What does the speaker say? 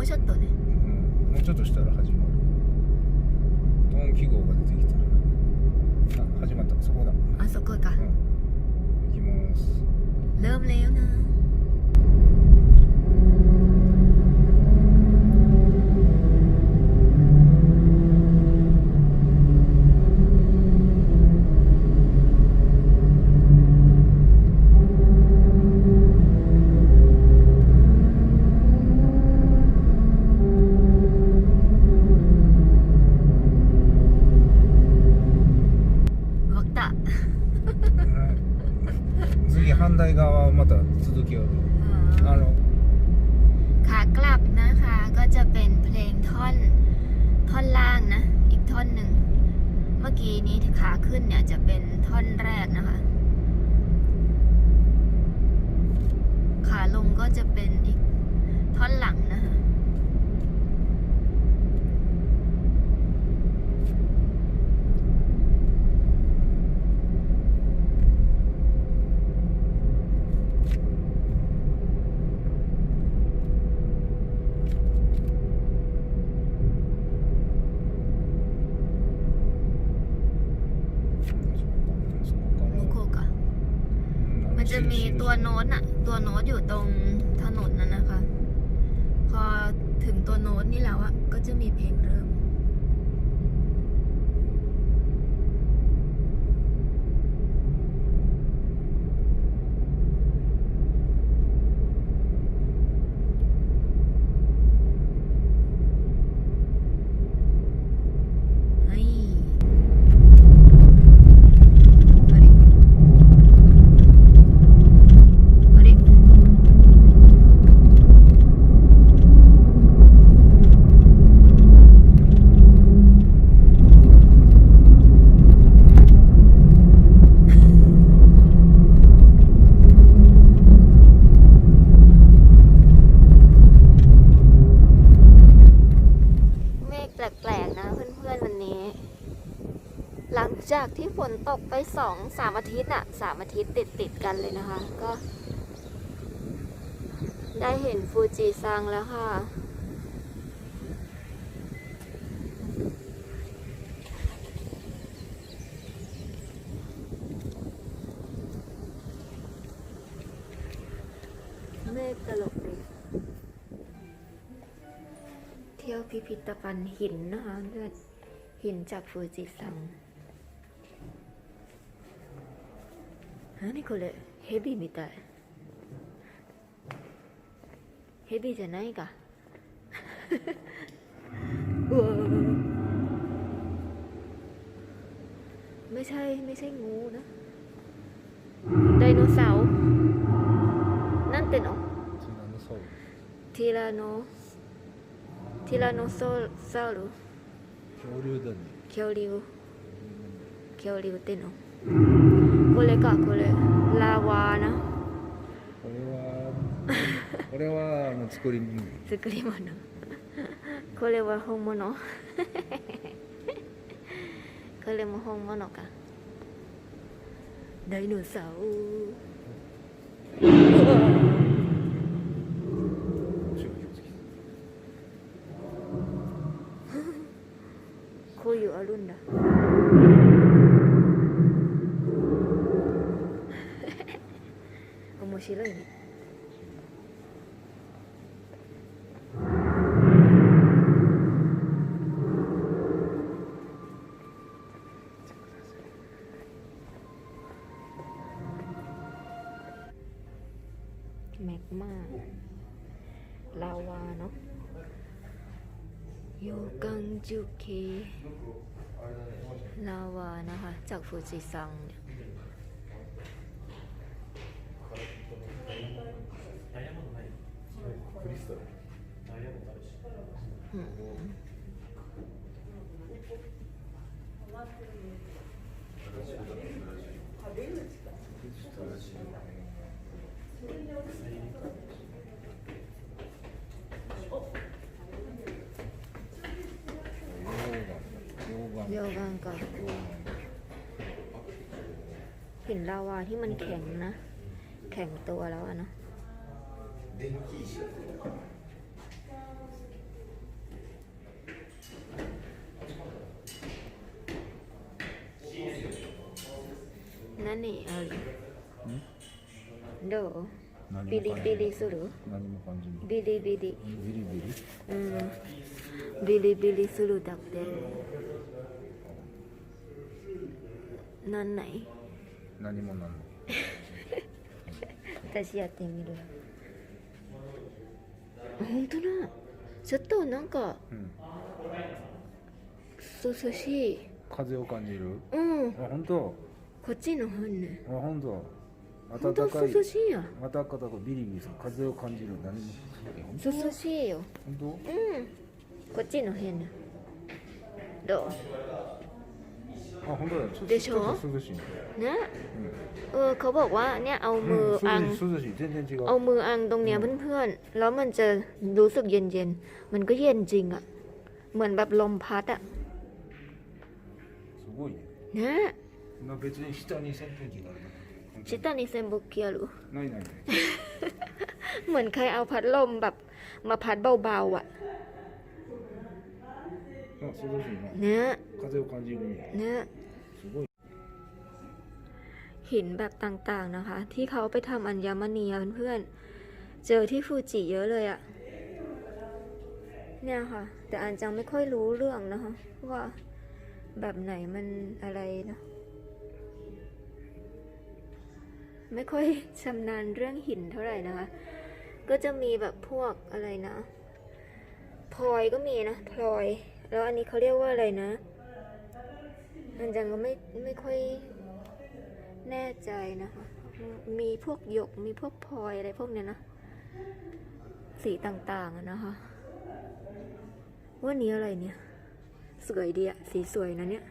もうちょっとね。うん。もうちょっとしたら始まる。ドン記号が出てきてるあ始まった。そこだ。あそこか、うん、行きます。ラブレよな。対側はまた続きをあの ขากลับนะคะ ก็จะเป็นเพลงท่อนท่อนล่างนะ อีกท่อนหนึ่ง เมื่อกี้นี้ที่ขาขึ้นเนี่ยจะเป็นท่อนแรกนะคะ ขาลงก็จะเป็นอีกท่อนหลังนะคะ จะมีตัวโน้ตอะตัวโน้ตอยู่ตรงถนนนั่นนะคะ พอถึงตัวโน้ตนี่แล้วอะก็จะมีเพลงเริ่ม จากที่ฝนตกไปสองสามอาทิตย์อะสามอาทิตย์ติดติดกันเลยนะคะ ก็ ได้เห็นฟูจิซังแล้วค่ะ เมฆตลกดีเที่ยวพิพิธภัณฑ์หินนะคะเพื่อหินจากฟูจิซัง 何これヘビみたいヘビじゃないかうわไม่ใช่ไม่ใช่งูนะไดโนเสาร์นั่นเป็นอ๋อ ティラノサウルティラノティラノソサウル恐竜だね恐竜恐竜っての これかこれラワーなこれはこれはあの作り物作り物これは本物これも本物かダイノサウ ชิเลยแม็กมาลาวาเนาะโยกังจุเคลาวานะคะ จากฟูจิซัง อืมโยกังกับหินลาวาที่มันแข็งนะ แข็งตัวแล้วอะเนาะ 何ある。どう？ビリビリする？何も感じない。ビリビリ。ビリビリ？うん。ビリビリするだって。なんない？何もなんない。私やってみる。本当だ。ちょっとなんかうん。涼しい風を感じるうんあ本当こっちの方ねあ本当本当暖かい涼しいやまた暖かくビリビリする風を感じる何もえ本当涼しいよ本当うんこっちの辺ねどあ本当だよちょでしょちょっと涼しいねうねเออเขาบอกว่าเนี่ยเอามืออัง 涼しい涼しい全然違う เอามืออังตรงเนี้ยเพื่อนๆ แล้วมันจะรู้สึกเย็นๆ มันก็เย็นจริงอะเหมือนแบบลมพัดอะ すご いねねな別に下に扇風機があるだけชิตานิเซมบุเกียหรือ ないないない เหมือนใครเอาพัดลมแบบมาพัดเบาๆอะ あ涼しいな เนี่ย 風を感じるね เนี่ย すごい หินแบบต่างๆนะคะ ที่เขาไปทำอัญมณีอะเพื่อนๆ เจอที่ฟูจิเยอะเลยอะเนี่ยค่ะ แต่อันจังไม่ค่อยรู้เรื่องนะคะ ว่าแบบไหนมันอะไรนะ ไม่ค่อยชำนาญเรื่องหินเท่าไหร่นะคะ ก็จะมีแบบพวกอะไรนะพลอยก็มีนะพลอย แล้วอันนี้เขาเรียกว่าอะไรนะอันจังก็ไม่ไม่ค่อยแน่ใจนะคะ มีพวกหยกมีพวกพลอยอะไรพวกเนี้ยนะ สีต่างๆนะคะว่านี้อะไรเนี่ย สวยดีอะสีสวยนะเนี่ย